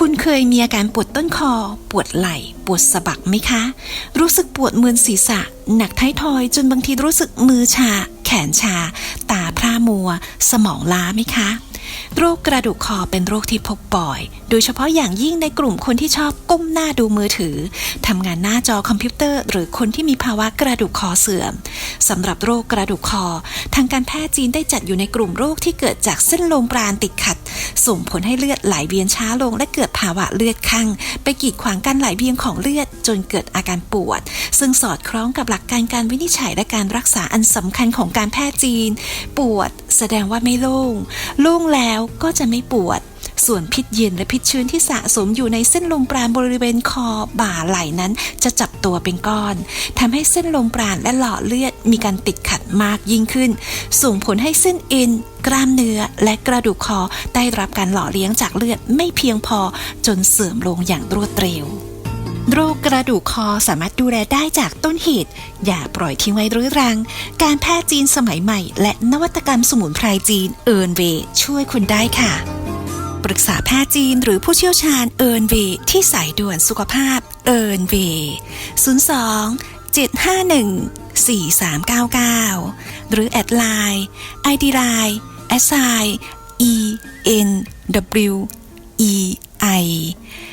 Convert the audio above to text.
คุณเคยมีอาการปวดต้นคอ ปวดไหล่ ปวดสะบักไหมคะ รู้สึกปวดมึนศีรษะ หนักท้ายทอย จนบางทีรู้สึกมือชา แขนชา ตาพร่ามัว สมองล้าไหมคะ โรคกระดูกคอเป็นโรคที่พบบ่อย โดยเฉพาะอย่างยิ่งในกลุ่มคนที่ชอบก้มหน้าดูมือถือทำงานหน้าจอคอมพิวเตอร์ หรือคนที่มีภาวะกระดูกคอเสื่อมสำหรับโรคกระดูกคอ ทางการแพทย์จีนได้จัดอยู่ในกลุ่มโรคที่เกิดจากเส้นโลงปราณติดขัด ส่งผลให้เลือดไหลเวียนช้าลง และเกิดภาวะเลือดคั่ง ไปกีดขวางการไหลเวียนของเลือด จนเกิดอาการปวด ซึ่งสอดคล้องกับหลักการการวินิจฉัยและการรักษาอันสำคัญของการแพทย์จีน ปวด แสดงว่าไม่โล่งโล่งแล้วก็จะไม่ปวด ส่วนพิษเย็นและพิษชื้นที่สะสมอยู่ในเส้นลมปราณบริเวณคอบ่าไหล่นั้น จะจับตัวเป็นก้อนทำให้เส้นลมปราณและหลอดเลือดมีการติดขัดมากยิ่งขึ้น ส่งผลให้เส้นเอ็นกล้ามเนื้อและกระดูกคอได้รับการหล่อเลี้ยงจากเลือดไม่เพียงพอจนเสื่อมลงอย่างรวดเร็วโรคกระดูกคอสามารถดูแลได้จากต้นเหตุ อย่าปล่อยทิ้งไว้รื้อรัง การแพทย์จีนสมัยใหม่ และนวัตกรรมสมุนไพรจีนเอิร์นเวช่วยคุณได้ค่ะ ปรึกษาแพทย์จีนหรือผู้เชี่ยวชาญเอิร์นวีที่สายด่วนสุขภาพเอิร์นวย์02 751 4399 หรือแอดไลน์ ID ไลน์ s i e n w e i